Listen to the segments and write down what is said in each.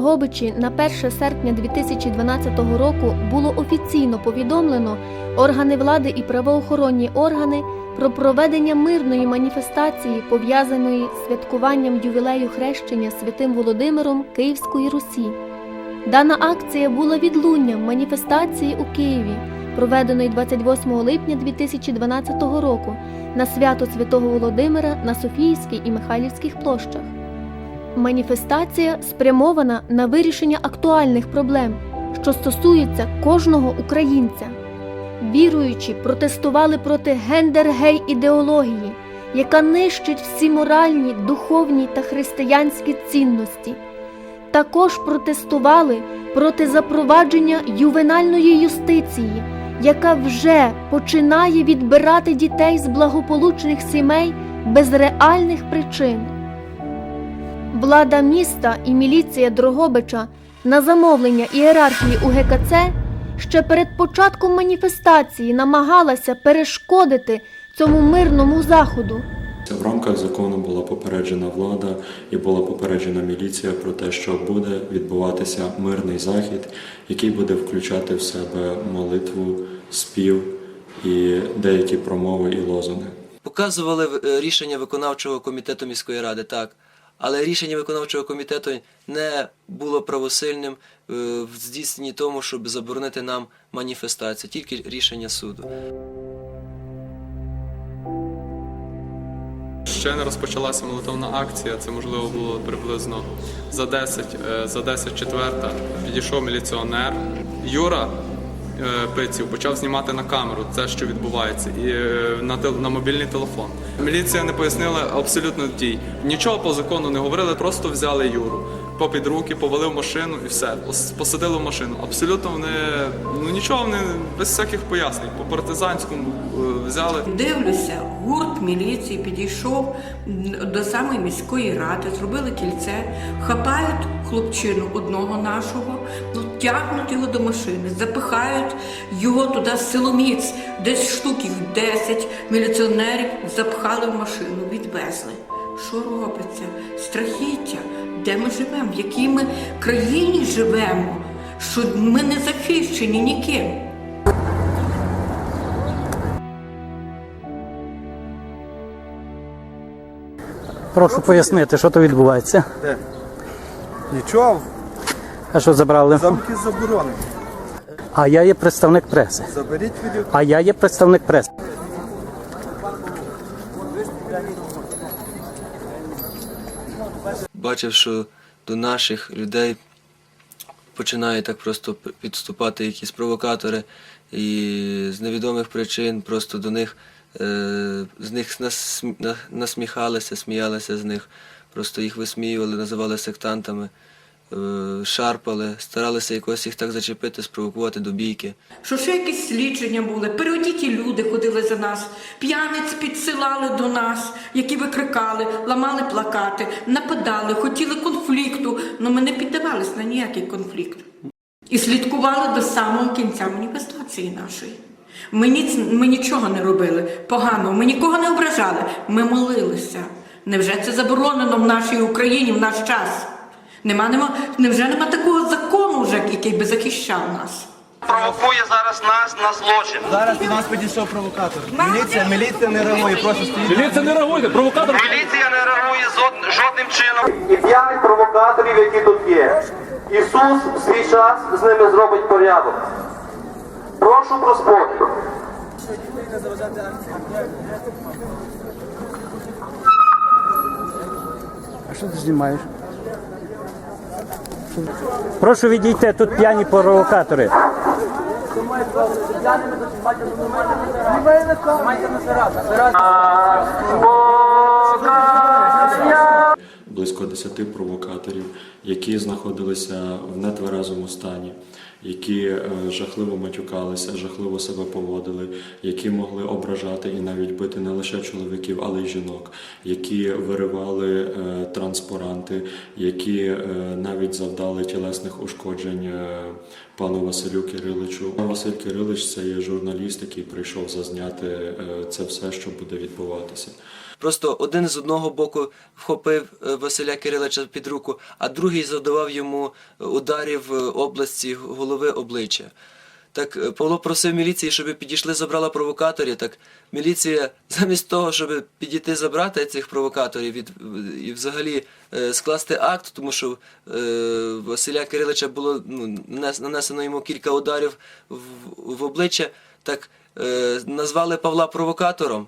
Дрогобичі на 1 серпня 2012 року було офіційно повідомлено органи влади і правоохоронні органи про проведення мирної маніфестації, пов'язаної з святкуванням ювілею хрещення святим Володимиром Київської Русі. Дана акція була відлунням маніфестації у Києві, проведеної 28 липня 2012 року на свято Святого Володимира на Софіївській і Михайлівських площах. Маніфестація спрямована на вирішення актуальних проблем, що стосуються кожного українця. Віруючі протестували проти гендер-гей ідеології, яка нищить всі моральні, духовні та християнські цінності. Також протестували проти запровадження ювенальної юстиції, яка вже починає відбирати дітей з благополучних сімей без реальних причин. Влада міста і міліція Дрогобича на замовлення ієрархії УГКЦ ще перед початком маніфестації намагалася перешкодити цьому мирному заходу. В рамках закону була попереджена влада і була попереджена міліція про те, що буде відбуватися мирний захід, який буде включати в себе молитву, спів і деякі промови і лозунги. Показували е, рішення виконавчого комітету міської ради, так. Але рішення виконавчого комітету не було правосильним е, в здійсненні тому, щоб заборонити нам маніфестацію, тільки рішення суду. Ще не розпочалася молитовна акція, це можливо було приблизно за 10, е, за 10 четверта. Підійшов міліціонер. Юра Пиців почав знімати на камеру це, що відбувається, і е, на, на мобільний телефон. Міліція не пояснила абсолютно дій. Нічого по закону не говорили, просто взяли Юру. Попід руки, повели в машину і все. Посадили в машину. Абсолютно вони ну нічого вони без всяких пояснень. По партизанському е, взяли. Дивлюся, гурт міліції підійшов до самої міської ради, зробили кільце, хапають хлопчину одного нашого, ну, тягнуть його до машини, запихають його туди силоміць, десь штуків 10 міліціонерів запхали в машину, відвезли. Що робиться? Страхіття, де ми живемо, в якій ми країні живемо, що ми не захищені ніким. Прошу пояснити, що то відбувається. Нічого, А що забрали? замки заборонені. А я є представник преси. Заберіть відео. А я є представник преси. Бачив, що до наших людей починають так просто підступати якісь провокатори, і з невідомих причин просто до них з них насміхалися, сміялися з них, просто їх висміювали, називали сектантами, е, шарпали, старалися якось їх так зачепити, спровокувати до бійки. Що ще якісь слідження були, переодіті люди ходили за нас, п'яниць підсилали до нас, які викрикали, ламали плакати, нападали, хотіли конфлікту, але ми не піддавались на ніякий конфлікт. І слідкували до самого кінця маніфестації нашої. Ми, ніц, ми нічого не робили поганого, ми нікого не ображали, ми молилися. Невже це заборонено в нашій Україні в наш час? Нема, нема, невже нема такого закону, вже, який би захищав нас? провокує зараз нас на злочин. Зараз до нас підійшов провокатор. Міліція, міліція не реагує, просто стоїть. Міліція не реагує, провокатор. Міліція не реагує жодним чином. І п'ять провокаторів, які тут є. Ісус в свій час з ними зробить порядок. Прошу про спокій. А що ти знімаєш? Прошу відійти, тут п'яні провокатори. Близько 10 провокаторів, які знаходилися в нетверезому стані, які е, жахливо матюкалися, жахливо себе поводили, які могли ображати і навіть бити не лише чоловіків, але й жінок, які виривали е, транспаранти, які е, навіть завдали тілесних ушкоджень пану Василю Кириличу. Василь Кирилич це є журналіст, який прийшов зазняти це все, що буде відбуватися. Просто один з одного боку вхопив е, Василя Кирилича під руку, а другий завдавав йому е, ударів в області голови обличчя. Так е, Павло просив міліції, щоб підійшли, забрала провокаторів. Так міліція, замість того, щоб підійти забрати цих провокаторів від, і взагалі е, скласти акт, тому що е, Василя Кирилича було ну, нанесено йому кілька ударів в, в обличчя, так е, назвали Павла провокатором.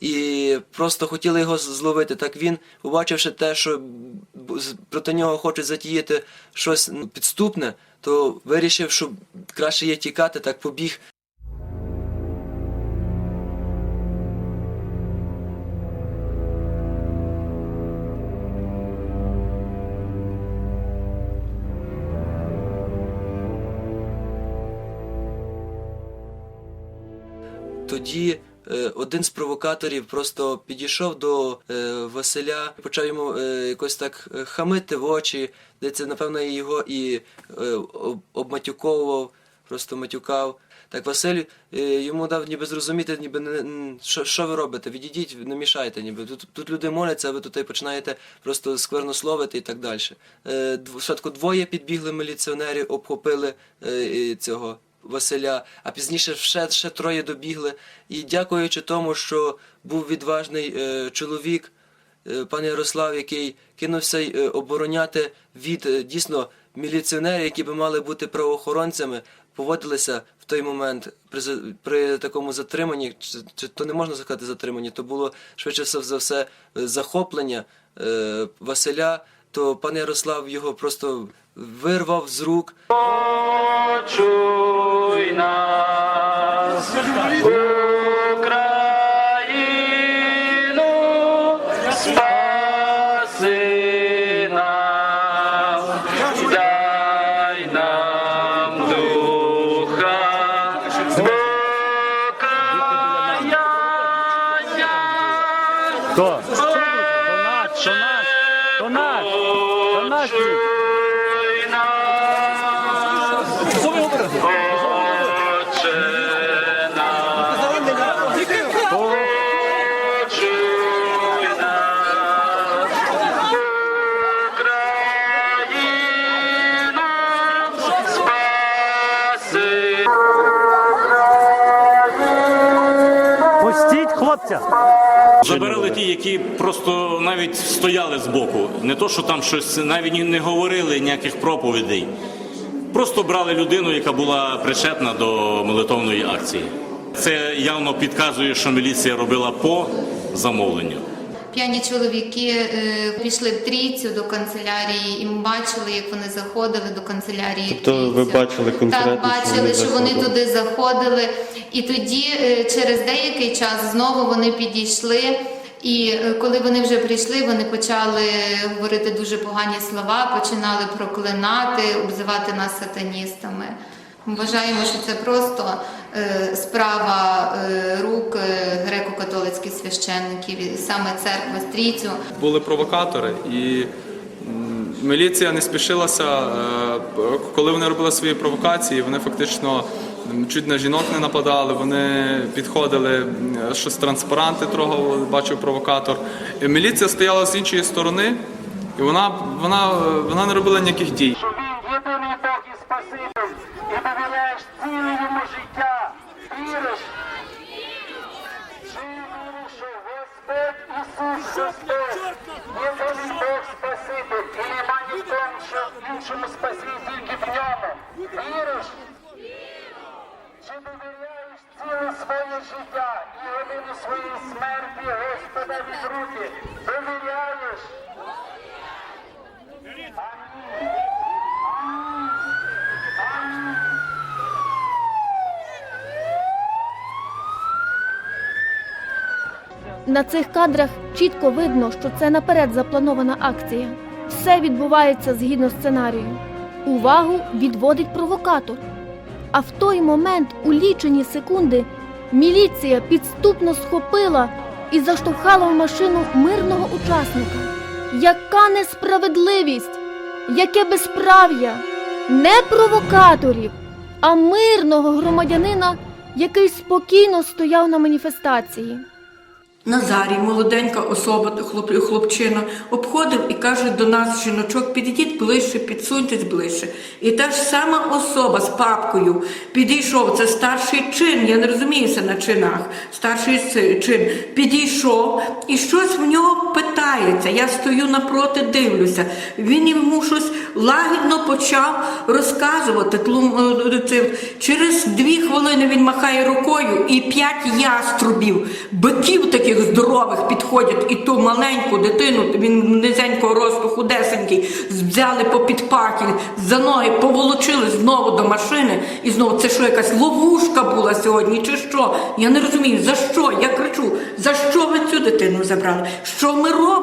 І просто хотіли його зловити. Так він, побачивши те, що проти нього хочуть затіяти щось підступне, то вирішив, що краще є тікати, так побіг. Тоді один з провокаторів просто підійшов до е, Василя, почав йому е, якось так е, хамити в очі, де це, напевно, його і е, обматюковував, просто матюкав. Так Василь е, йому дав ніби зрозуміти, ніби не, що, що ви робите, відійдіть, не мішайте, ніби тут, тут люди моляться, а ви тут починаєте просто сквернословити і так далі. Е, Спочатку двоє підбігли міліціонери, обхопили е, цього Василя, а пізніше ще, ще троє добігли. І дякуючи тому, що був відважний е, чоловік, е, пан Ярослав, який кинувся е, обороняти від е, дійсно міліціонерів, які би мали бути правоохоронцями, поводилися в той момент при, при такому затриманні, чи, чи то не можна сказати затриманні, то було швидше за все е, захоплення е, Василя, то пан Ярослав його просто вирвав з рук. Почуй нас, Хлопця. Забирали ті, які просто навіть стояли збоку. Не то, що там щось навіть не говорили ніяких проповідей. Просто брали людину, яка була причетна до молитовної акції. Це явно підказує, що міліція робила по замовленню. П'яні чоловіки е, пішли в трійцю до канцелярії, і ми бачили, як вони заходили до канцелярії. Тобто ви бачили конкретно, Так, що вони що вони туди заходили. І тоді, е, через деякий час, знову вони підійшли. І е, коли вони вже прийшли, вони почали говорити дуже погані слова, починали проклинати, обзивати нас сатаністами. Ми вважаємо, що це просто справа е, рук е, греко-католицьких священників, і саме церкви Стрійцю. були провокатори, і міліція не спішилася, е, коли вони робили свої провокації, вони фактично чуть на жінок не нападали, вони підходили, щось транспаранти трогали, бачив провокатор. І міліція стояла з іншої сторони, і вона, вона, вона не робила ніяких дій. що він єдиний Бог і Спаситель, і довіряєш ціле йому життя. Віриш? Чи віриш, що Господь Ісус Христос, єдиний Бог Спаситель, і нема ні в тому, що іншому спасінні тільки в ньому. Віриш? Чи довіряєш ціле своє життя і годину своєї смерті Господа від руки? Довіряєш? На цих кадрах чітко видно, що це наперед запланована акція. Все відбувається згідно сценарію. Увагу відводить провокатор. А в той момент, у лічені секунди, міліція підступно схопила і заштовхала в машину мирного учасника. Яка несправедливість, яке безправ'я! Не провокаторів, а мирного громадянина, який спокійно стояв на маніфестації. Назарій, молоденька особа, хлоп, хлопчина, обходив і каже до нас, жіночок, підійдіть ближче, підсуньтесь ближче. І та ж сама особа з папкою підійшов, це старший чин, я не розуміюся на чинах, старший чин, підійшов і щось в нього питається. Я стою напроти, дивлюся. Він йому щось лагідно почав розказувати. Е. Через дві хвилини він махає рукою і п'ять яструбів, биків таких здорових підходять, і ту маленьку дитину, він низенького росту, худесенький, взяли по підпаки, за ноги поволочили знову до машини. І знову це що якась ловушка була сьогодні, чи що? Я не розумію, за що? Я кричу, за що ви цю дитину забрали? Що ми робимо?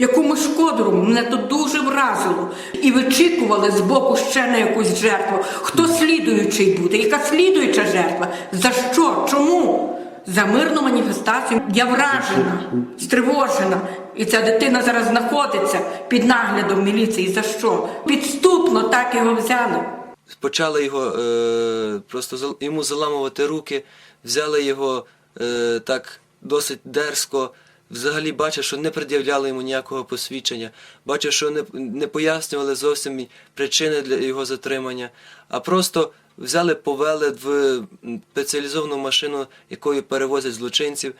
Яку ми шкоду робимо? Мене то дуже вразило. І вичікували з боку ще на якусь жертву. Хто слідуючий буде? Яка слідуюча жертва? За що? Чому? За мирну маніфестацію я вражена, стривожена. І ця дитина зараз знаходиться під наглядом міліції. За що? Підступно так його взяли. почали його е, просто йому заламувати руки, взяли його е, так досить дерзко. Взагалі бачив, що не пред'являли йому ніякого посвідчення, бачив, що не, не пояснювали зовсім причини для його затримання, а просто взяли, повели в спеціалізовану машину, якою перевозять злочинців.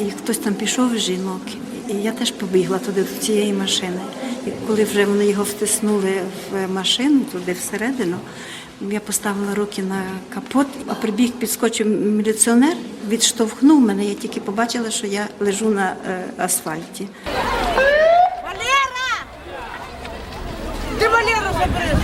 І хтось там пішов з жінок, і я теж побігла туди до цієї машини. І коли вже вони його втиснули в машину, туди всередину, я поставила руки на капот, а прибіг, підскочив міліціонер, відштовхнув мене. Я тільки побачила, що я лежу на е, асфальті. Валера! Ти Валеру забери!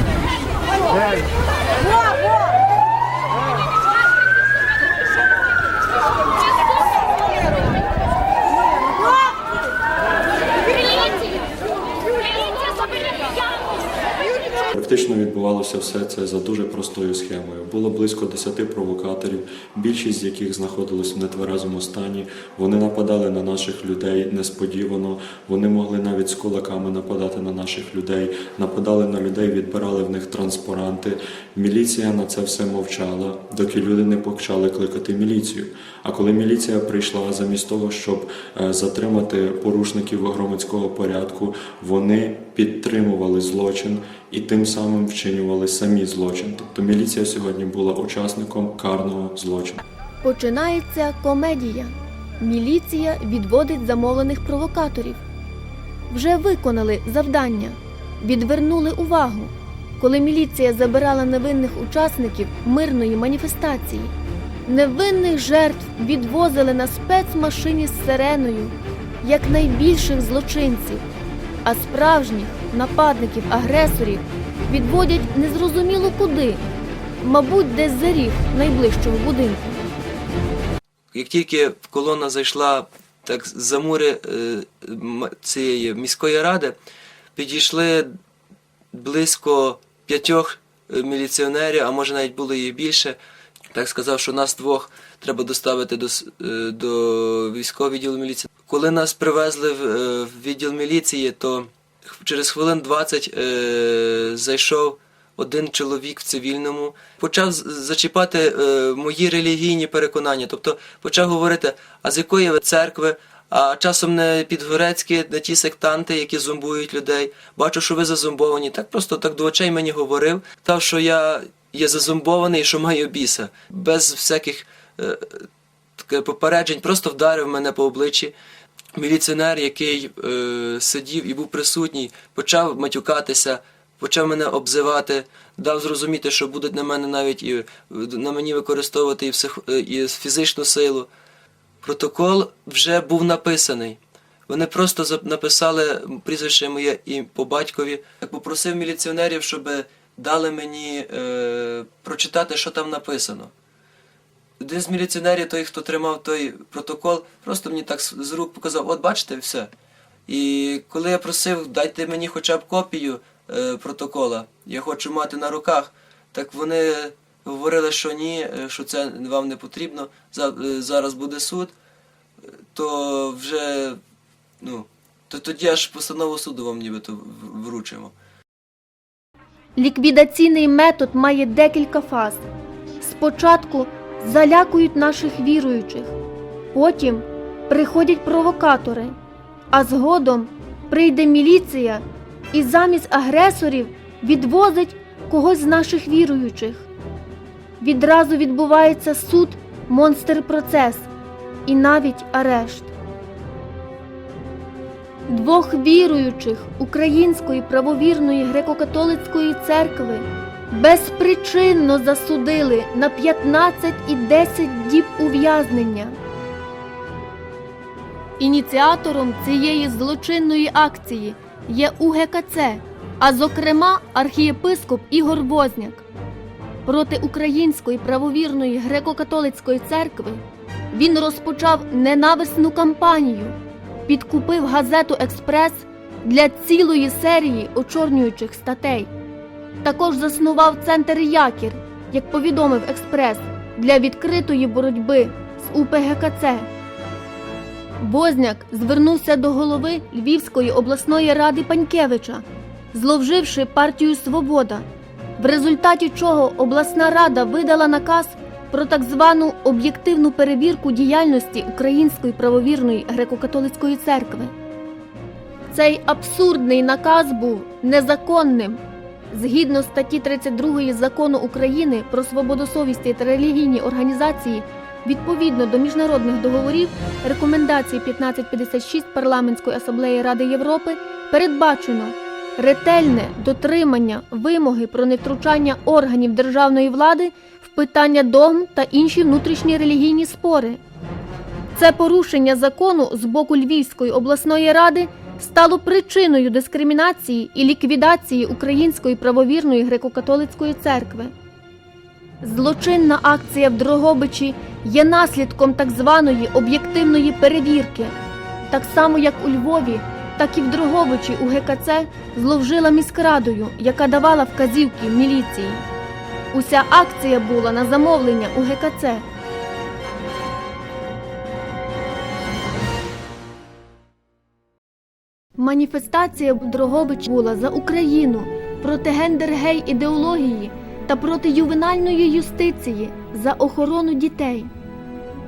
Відбувалося все це за дуже простою схемою. Було близько 10 провокаторів, більшість з яких знаходились в нетверезому стані. Вони нападали на наших людей несподівано. Вони могли навіть з кулаками нападати на наших людей, нападали на людей, відбирали в них транспаранти. Міліція на це все мовчала, доки люди не почали кликати міліцію. А коли міліція прийшла, замість того, щоб е, затримати порушників громадського порядку, вони підтримували злочин і тим самим вчинювали самі злочин. Тобто міліція сьогодні була учасником карного злочину. Починається комедія. Міліція відводить замовлених провокаторів. Вже виконали завдання, відвернули увагу, коли міліція забирала невинних учасників мирної маніфестації. Невинних жертв відвозили на спецмашині з сиреною, як найбільших злочинців, а справжніх нападників агресорів відводять незрозуміло куди, мабуть, десь за ріг найближчого будинку. Як тільки колона зайшла так за мури е, цієї міської ради, підійшли близько п'ятьох е, міліціонерів, а може навіть було їх більше. Так сказав, що нас двох треба доставити до, е, до військового відділу міліції. Коли нас привезли в відділ міліції, то через хвилин 20 е, зайшов один чоловік в цивільному, почав зачіпати е, мої релігійні переконання. Тобто почав говорити, а з якої ви церкви, а часом не підгорецькі, не ті сектанти, які зомбують людей. Бачу, що ви зазомбовані. Так просто так до очей мені говорив, сказав, що я є зазомбований і що маю біса. Без всяких е, попереджень, просто вдарив мене по обличчі. Міліціонер, який е, сидів і був присутній, почав матюкатися, почав мене обзивати, дав зрозуміти, що будуть на мене навіть і на мені використовувати і, псих, е, і фізичну силу. Протокол вже був написаний. Вони просто написали прізвище моє і по батькові. Я попросив міліціонерів, щоб дали мені е, прочитати, що там написано. Один з міліціонерів, той, хто тримав той протокол, просто мені так з рук показав, от бачите, все. І коли я просив, дайте мені хоча б копію е, протокола, я хочу мати на руках, так вони говорили, що ні, е, що це вам не потрібно, е, зараз буде суд, то вже, ну, то тоді аж постанову суду вам нібито вручимо. Ліквідаційний метод має декілька фаз. Спочатку залякують наших віруючих, потім приходять провокатори, а згодом прийде міліція і замість агресорів відвозить когось з наших віруючих. Відразу відбувається суд, монстр-процес і навіть арешт. Двох віруючих Української правовірної греко-католицької церкви безпричинно засудили на 15 і 10 діб ув'язнення. Ініціатором цієї злочинної акції є УГКЦ, а зокрема архієпископ Ігор Возняк. Проти Української правовірної греко-католицької церкви він розпочав ненависну кампанію, підкупив газету Експрес для цілої серії очорнюючих статей. Також заснував центр Якір, як повідомив Експрес, для відкритої боротьби з УПГКЦ. Возняк звернувся до голови Львівської обласної ради Панькевича, зловживши партію Свобода, в результаті чого обласна рада видала наказ про так звану об'єктивну перевірку діяльності Української правовірної греко-католицької церкви. Цей абсурдний наказ був незаконним. Згідно статті 32 закону України про свободу совісті та релігійні організації, відповідно до міжнародних договорів, рекомендації 1556 Парламентської асамблеї Ради Європи передбачено ретельне дотримання вимоги про невтручання органів державної влади в питання догм та інші внутрішні релігійні спори. Це порушення закону з боку Львівської обласної ради стало причиною дискримінації і ліквідації Української правовірної греко-католицької церкви. Злочинна акція в Дрогобичі є наслідком так званої об'єктивної перевірки. Так само, як у Львові, так і в Дрогобичі у ГКЦ зловжила міськрадою, яка давала вказівки міліції. Уся акція була на замовлення у ГКЦ. Маніфестація в була за Україну проти гендер-гей ідеології та проти ювенальної юстиції за охорону дітей.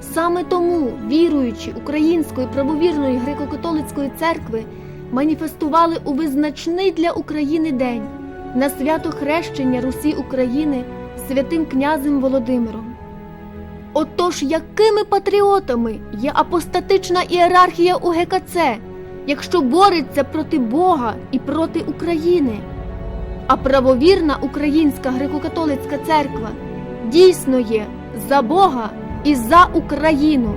Саме тому віруючі Української правовірної греко-католицької церкви маніфестували у визначний для України день на свято хрещення Русі України святим князем Володимиром. Отож, якими патріотами є апостатична ієрархія у ГКЦ, якщо бореться проти Бога і проти України? А правовірна Українська греко-католицька церква дійсно є за Бога і за Україну.